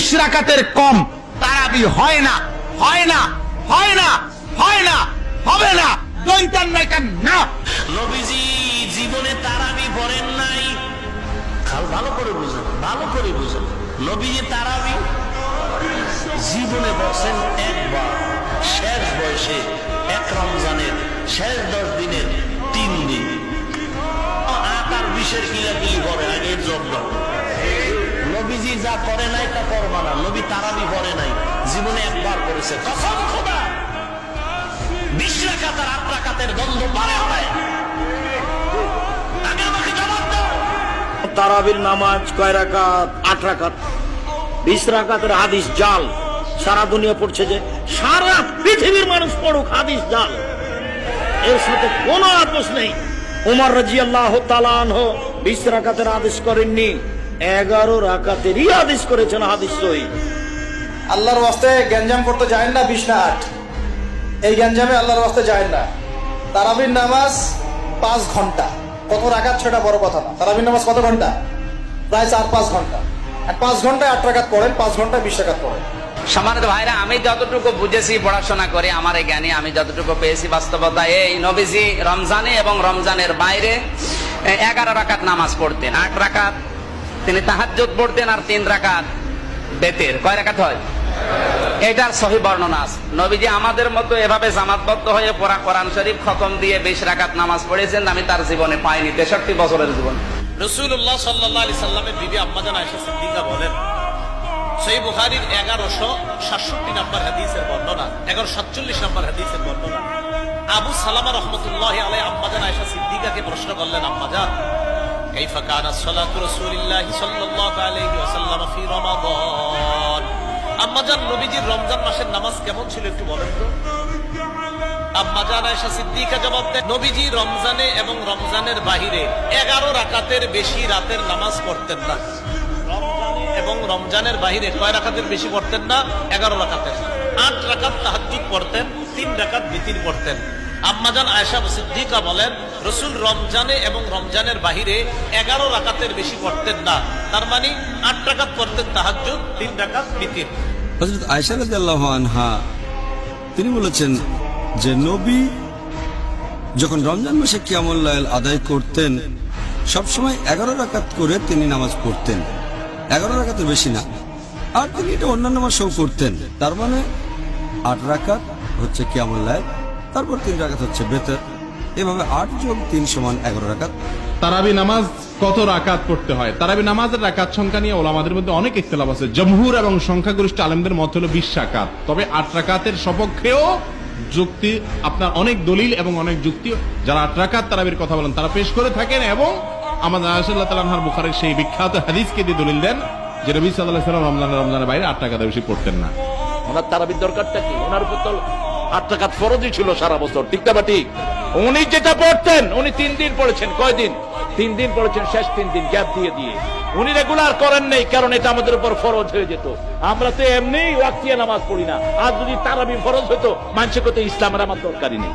বিশ রাকাতের কম, তারাবি হয় না হয় না হয় না হয় না, হবে না বুঝুন তারাবি জীবনে বসেন একবার, শেষ বয়সে শেষ দশ দিনের তিন দিন। আট আর বিশের কিলাকিলি করে আগের জন্য যা করে নাই তা করবা না নবী তারাবি করে নাই। জীবনে একবার করেছে। কখন খোদা পারে তারাবির নামাজ কয় রাকাত? আট রাকাত। বিশ রাকাতের হাদিস জাল। সারা দুনিয়া পড়ছে যে সারা পৃথিবীর মানুষ পড়ুক হাদিস জাল। এর সাথে কোনো আপোষ নেই। উমর রাজি আল্লাহ তালানহ বিশ রাকাতের আদেশ করেননি। এগারো রাকাতেরই আদেশ করেছেন হাদিস সহি। আল্লাহর ওয়াস্তে গ্যাঞ্জাম করতে যায় না বিশ না আট। এই গ্যাঞ্জামে আল্লাহর ওয়াস্তে যায় না। তারাবির নামাজ পাঁচ ঘণ্টা। কত রাখাত সেটা বড় কথা না। তারাবির নামাজ কত ঘণ্টা? প্রায় চার পাঁচ ঘণ্টা। আর পাঁচ ঘন্টায় আট রাখাত পড়েন পাঁচ ঘন্টায় বিশ রাখাত পড়েন। সম্মানিত ভাইরা আমি যতটুকু বুঝেছি পড়াশোনা করে আমার এই জ্ঞানে আমি যতটুকু পেয়েছি বাস্তবতা এই নবীজি রমজানে এবং রমজানের বাইরে এগারো রাকাত নামাজ পড়তেন। আট রাকাত তিনি তাহাজ্জুদ পড়তেন আর তিন রাকাত বেতের। কয় রাকাত হয়? এটার সহি বর্ণনা আছে। নবীজি আমাদের মতো এভাবে জামাতবদ্ধ হয়ে পড়া কোরআন শরীফ খতম দিয়ে বিশ রাকাত নামাজ পড়েছেন, আমি তার জীবনে পাইনি, তেষট্টি বছরের জীবন। রসুল্লাহ সাল্লাহ আলি সাল্লামের বিবি সিদ্দিকা বলেন, সেই বুখারির এগারোশো সাতষট্টি নম্বর হাদিসের বর্ণনা এগারো সাতচল্লিশ নম্বর হাদিসের বর্ণনা। আবু সালামা রহমতুল্লাহ আলাই আম্মাজান আয়সা সিদ্দিকাকে প্রশ্ন করলেন আম্মাজান كيف كانت صلاة رسول الله صلى الله عليه وسلم في رمضان আম্মাজান নবীজির রমজান মাসের নামাজ কেমন ছিল একটু বলেন তো আম্মাজান আয়েশা সিদ্দিকা জবাব দেন নবীজি রমজানে এবং রমজানের বাহিরে এগারো রাকাতের বেশি রাতের নামাজ পড়তেন না রমজানে এবং রমজানের বাহিরে কয় রাকাতের বেশি পড়তেন না এগারো রাকাতের আট রাকাত তাহাজ্জুদ পড়তেন তিন রাকাত বিতির পড়তেন আম্মাজান আয়েশা সিদ্দিকা বলেন, রসুল রমজানে এবং রমজানের বাহিরে এগারো রাকাতের বেশি পড়তেন না। তার মানে আট রাকাত পড়তেন তাহাজ্জুদ, তিন আয়সা রাদিয়াল্লাহু আনহা, তিনি বলেছেন যে নবী যখন রমজান মাসে কিয়ামুল লাইল আদায় করতেন, সবসময় এগারো রাকাত করে তিনি নামাজ পড়তেন। এগারো রাকাতের বেশি না। আর তিনি এটা অন্যান্য মাসেও করতেন। তার মানে আট রাকাত হচ্ছে কিয়ামুল লাইল তারপর তিন রাকাত হচ্ছে বেতর। এভাবে আট যোগ তিন সমান এগারো রাকাত। তারাবি নামাজ কত রাকাত পড়তে হয়? তারাবি নামাজের রাকাত সংখ্যা নিয়ে ওলামাদের মধ্যে অনেক ইখতলাফ আছে। জমহুর এবং সংখ্যাগরিষ্ঠ আলেমদের মত হলো বিশ রাকাত। তবে আট রাকাতের সপক্ষেও যুক্তি আপনার অনেক দলিল এবং অনেক যুক্তি। যারা আট রাকাত তারাবির কথা বলেন তারা পেশ করে থাকেন এবং আমাদের আয়সাল্লাহ তালাহার বুখারের সেই বিখ্যাত হাদিসকে দিয়ে দলিল দেন যে রবি সাল্লাহ সাল্লাম রমজান রমজানের বাইরে আট টাকা বেশি পড়তেন না। ওনার তারাবির দরকারটা কি? ওনার উপর আট টাকাত ফরজই ছিল সারা বছর। ঠিক না ঠিক? উনি যেটা পড়তেন, উনি তিন দিন পড়েছেন। কয়দিন? তিন দিন পড়েছেন, শেষ তিন দিন গ্যাপ দিয়ে দিয়ে। উনি রেগুলার করেন নেই, কারণ এটা আমাদের উপর ফরজ হয়ে যেত। আমরা তো এমনি ওয়াক্তিয়া নামাজ পড়ি না। আর যদি তারাবি ফরজ হতো মানুষের কত ইসলামের আমার দরকারই নেই।